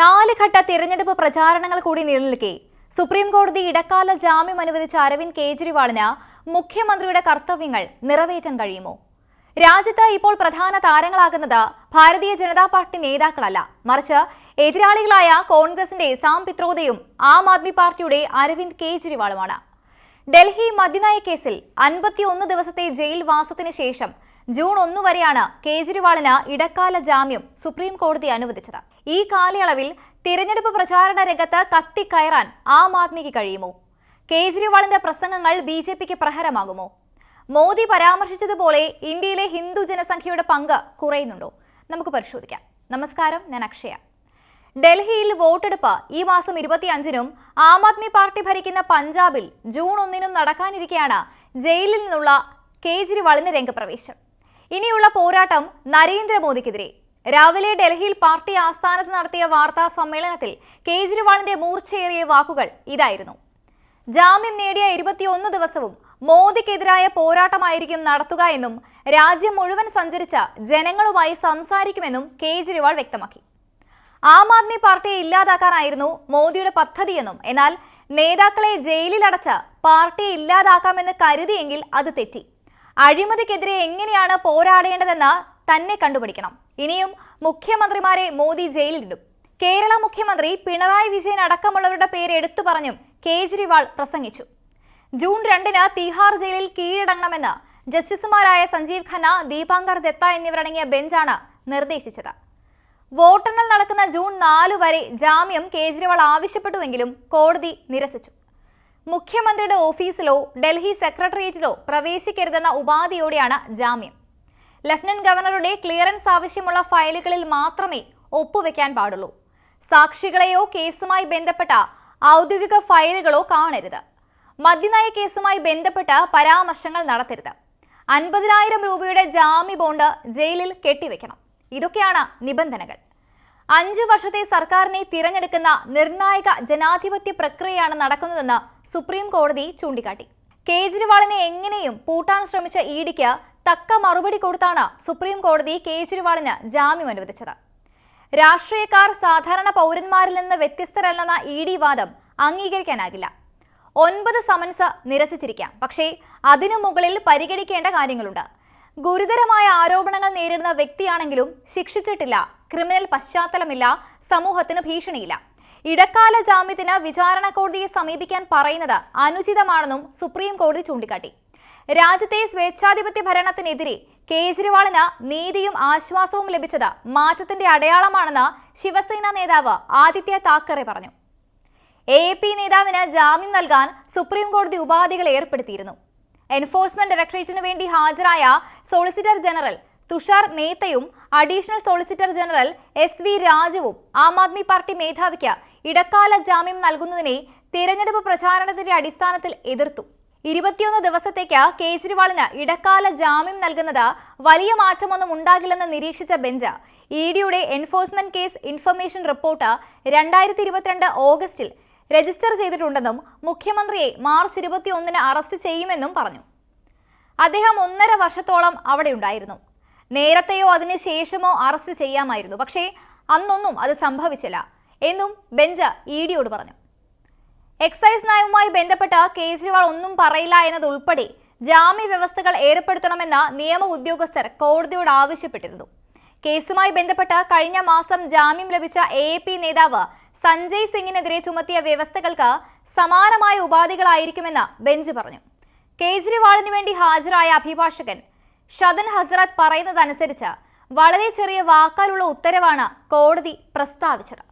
നാല് ഘട്ട തിരഞ്ഞെടുപ്പ് പ്രചാരണങ്ങൾ കൂടി നിലനിൽക്കെ. സുപ്രീം കോടതി ഇടക്കാല ജാമ്യം അനുവദിച്ച അരവിന്ദ് കേജ്രിവാളിന് മുഖ്യമന്ത്രിയുടെ കർത്തവ്യങ്ങൾ നിറവേറ്റാൻ കഴിയുമോ? രാജ്യത്ത് ഇപ്പോൾ പ്രധാന താരങ്ങളാകുന്നത് ഭാരതീയ ജനതാ പാർട്ടി നേതാക്കളല്ല. മറിച്ച് എതിരാളികളായ കോൺഗ്രസിന്റെ സാം പിത്രോദയും ആം ആദ്മി പാർട്ടിയുടെ അരവിന്ദ് കേജ്രിവാളുമാണ്. ഡൽഹി മദ്യനയ കേസിൽ അൻപത്തിയൊന്ന് ദിവസത്തെ ജയിൽ വാസത്തിന് ശേഷം ജൂൺ ഒന്ന് വരെയാണ് കേജ്രിവാളിന് ഇടക്കാല ജാമ്യം സുപ്രീം കോടതി അനുവദിച്ചത്. ഈ കാലയളവിൽ തിരഞ്ഞെടുപ്പ് പ്രചാരണ രംഗത്ത് കത്തിക്കയറാൻ ആം ആദ്മിക്ക് കഴിയുമോ? കേജ്രിവാളിന്റെ പ്രസംഗങ്ങൾ ബി ജെ പിക്ക് പ്രഹരമാകുമോ? മോദി പരാമർശിച്ചതുപോലെ ഇന്ത്യയിലെ ഹിന്ദു ജനസംഖ്യയുടെ പങ്ക് കുറയുന്നുണ്ടോ? നമുക്ക് പരിശോധിക്കാം. നമസ്കാരം ഞാൻ അക്ഷയ. ഡൽഹിയിൽ വോട്ടെടുപ്പ് ഈ മാസം ഇരുപത്തിയഞ്ചിനും ആം ആദ്മി പാർട്ടി ഭരിക്കുന്ന പഞ്ചാബിൽ ജൂൺ ഒന്നിനും നടക്കാനിരിക്കെയാണ് ജയിലിൽ നിന്നുള്ള കേജ്രിവാളിന് രംഗപ്രവേശം. ഇനിയുള്ള പോരാട്ടം നരേന്ദ്രമോദിക്കെതിരെ. രാവിലെ ഡൽഹിയിൽ പാർട്ടി ആസ്ഥാനത്ത് നടത്തിയ വാർത്താ സമ്മേളനത്തിൽ കേജ്രിവാളിന്റെ മൂർച്ചയേറിയ വാക്കുകൾ ഇതായിരുന്നു. ജാമ്യം നേടിയ ഇരുപത്തിയൊന്ന് ദിവസവും മോദിക്കെതിരായ പോരാട്ടമായിരിക്കും നടത്തുക എന്നും രാജ്യം മുഴുവൻ സഞ്ചരിച്ച ജനങ്ങളുമായി സംസാരിക്കുമെന്നും കേജ്രിവാൾ വ്യക്തമാക്കി. ആം ആദ്മി പാർട്ടിയെ ഇല്ലാതാക്കാനായിരുന്നു മോദിയുടെ പദ്ധതിയെന്നും എന്നാൽ നേതാക്കളെ ജയിലിലടച്ച പാർട്ടിയെ ഇല്ലാതാക്കാമെന്ന് കരുതിയെങ്കിൽ അത് തെറ്റി. അഴിമതിക്കെതിരെ എങ്ങനെയാണ് പോരാടേണ്ടതെന്ന് തന്നെ കണ്ടുപിടിക്കണം. ഇനിയും മുഖ്യമന്ത്രിമാരെ മോദി ജയിലിലിടും. കേരള മുഖ്യമന്ത്രി പിണറായി വിജയൻ അടക്കമുള്ളവരുടെ പേര് എടുത്തു പറഞ്ഞും കേജ്രിവാൾ പ്രസംഗിച്ചു. ജൂൺ രണ്ടിന് തിഹാർ ജയിലിൽ കീഴടങ്ങണമെന്ന് ജസ്റ്റിസുമാരായ സഞ്ജീവ് ഖന്ന ദീപാങ്കർ ദത്ത എന്നിവരടങ്ങിയ ബെഞ്ചാണ് നിർദ്ദേശിച്ചത്. വോട്ടെണ്ണൽ നടക്കുന്ന ജൂൺ നാല് വരെ ജാമ്യം കേജ്രിവാൾ ആവശ്യപ്പെട്ടുവെങ്കിലും കോടതി നിരസിച്ചു. മുഖ്യമന്ത്രിയുടെ ഓഫീസിലോ ഡൽഹി സെക്രട്ടേറിയറ്റിലോ പ്രവേശിക്കരുതെന്ന ഉപാധിയോടെയാണ് ജാമ്യം. ലഫ്റ്റനന്റ് ഗവർണറുടെ ക്ലിയറൻസ് ആവശ്യമുള്ള ഫയലുകളിൽ മാത്രമേ ഒപ്പുവെക്കാൻ പാടുള്ളൂ. സാക്ഷികളെയോ കേസുമായി ബന്ധപ്പെട്ട ഔദ്യോഗിക ഫയലുകളോ കാണരുത്. മദ്യനയ കേസുമായി ബന്ധപ്പെട്ട പരാമർശങ്ങൾ നടത്തരുത്. അൻപതിനായിരം രൂപയുടെ ജാമ്യ ബോണ്ട് ജയിലിൽ കെട്ടിവെക്കണം. ഇതൊക്കെയാണ് നിബന്ധനകൾ. അഞ്ചു വർഷത്തെ സർക്കാരിനെ തിരഞ്ഞെടുക്കുന്ന നിർണായക ജനാധിപത്യ പ്രക്രിയയാണ് നടക്കുന്നതെന്ന് സുപ്രീം കോടതി ചൂണ്ടിക്കാട്ടി. കേജ്രിവാളിനെ എങ്ങനെയും പൂട്ടാൻ ശ്രമിച്ച ഇ ഡിക്ക് തക്ക മറുപടി കൊടുത്താണ് സുപ്രീം കോടതി കേജ്രിവാളിന് ജാമ്യം അനുവദിച്ചത്. രാഷ്ട്രീയക്കാർ സാധാരണ പൗരന്മാരിൽ നിന്ന് വ്യത്യസ്തരല്ലെന്ന ഇ ഡി വാദം അംഗീകരിക്കാനാകില്ല. ഒൻപത് സമൻസ് നിരസിച്ചിരിക്കാം. പക്ഷേ അതിനു മുകളിൽ പരിഗണിക്കേണ്ട കാര്യങ്ങളുണ്ട്. ഗുരുതരമായ ആരോപണങ്ങൾ നേരിടുന്ന വ്യക്തിയാണെങ്കിലും ശിക്ഷിച്ചിട്ടില്ല. ക്രിമിനൽ പശ്ചാത്തലമില്ല. സമൂഹത്തിന് ഭീഷണിയില്ല. ഇടക്കാല ജാമ്യത്തിന് വിചാരണ കോടതിയെ സമീപിക്കാൻ പറയുന്നത് അനുചിതമാണെന്നും സുപ്രീം കോടതി ചൂണ്ടിക്കാട്ടി. രാജ്യത്തെ സ്വേച്ഛാധിപത്യ ഭരണത്തിനെതിരെ കേജ്രിവാളിന് നീതിയും ആശ്വാസവും ലഭിച്ചത് മാറ്റത്തിന്റെ അടയാളമാണെന്ന് ശിവസേന നേതാവ് ആദിത്യ താക്കറെ പറഞ്ഞു. എ പി നേതാവിന് ജാമ്യം നൽകാൻ സുപ്രീം കോടതി ഉപാധികൾ ഏർപ്പെടുത്തിയിരുന്നു. എൻഫോഴ്സ്മെന്റ് ഡയറക്ടറേറ്റിനു വേണ്ടി ഹാജരായ solicitor general Tushar മേത്തയും additional solicitor general S V രാജുവും ആം ആദ്മി പാർട്ടി മേധാവിക്ക് ഇടക്കാല ജാമ്യം നൽകുന്നതിനെ തിരഞ്ഞെടുപ്പ് പ്രചാരണത്തിന്റെ അടിസ്ഥാനത്തിൽ എതിർത്തു. ഇരുപത്തിയൊന്ന് ദിവസത്തേക്ക് കേജ്രിവാളിന് ഇടക്കാല ജാമ്യം നൽകുന്നത് വലിയ മാറ്റമൊന്നും ഉണ്ടാകില്ലെന്ന് നിരീക്ഷിച്ച ബെഞ്ച്. ഇ ഡിയുടെ എൻഫോഴ്സ്മെന്റ് കേസ് ഇൻഫർമേഷൻ റിപ്പോർട്ട് രണ്ടായിരത്തി ഇരുപത്തിരണ്ട് ഓഗസ്റ്റിൽ രജിസ്റ്റർ ചെയ്തിട്ടുണ്ടെന്നും മുഖ്യമന്ത്രിയെ മാർച്ച് ഇരുപത്തിയൊന്നിന് അറസ്റ്റ് ചെയ്യുമെന്നും പറഞ്ഞു. അദ്ദേഹം ഒന്നര വർഷത്തോളം അവിടെ ഉണ്ടായിരുന്നു. നേരത്തെയോ അതിന് ശേഷമോ അറസ്റ്റ് ചെയ്യാമായിരുന്നു. പക്ഷേ അന്നൊന്നും അത് സംഭവിച്ചില്ല എന്നും ബെഞ്ച് ഇ ഡിയോട് പറഞ്ഞു. എക്സൈസ് നയവുമായി ബന്ധപ്പെട്ട കേജ്രിവാൾ ഒന്നും പറയില്ല എന്നതുൾപ്പെടെ ജാമ്യ വ്യവസ്ഥകൾ ഏർപ്പെടുത്തണമെന്ന് നിയമ ഉദ്യോഗസ്ഥർ കോടതിയോട് ആവശ്യപ്പെട്ടിരുന്നു. കേസുമായി ബന്ധപ്പെട്ട് കഴിഞ്ഞ മാസം ജാമ്യം ലഭിച്ച എ പി നേതാവ് സഞ്ജയ് സിംഗിനെതിരെ ചുമത്തിയ വ്യവസ്ഥകൾക്ക് സമാനമായ ഉപാധികളായിരിക്കുമെന്ന് ബെഞ്ച് പറഞ്ഞു. കേജ്രിവാളിന് വേണ്ടി ഹാജരായ അഭിഭാഷകൻ ഷദൻ ഹസ്രത്ത് പറയുന്നതനുസരിച്ച് വളരെ ചെറിയ വാക്കാലുള്ള ഉത്തരവാണ് കോടതി പ്രസ്താവിച്ചത്.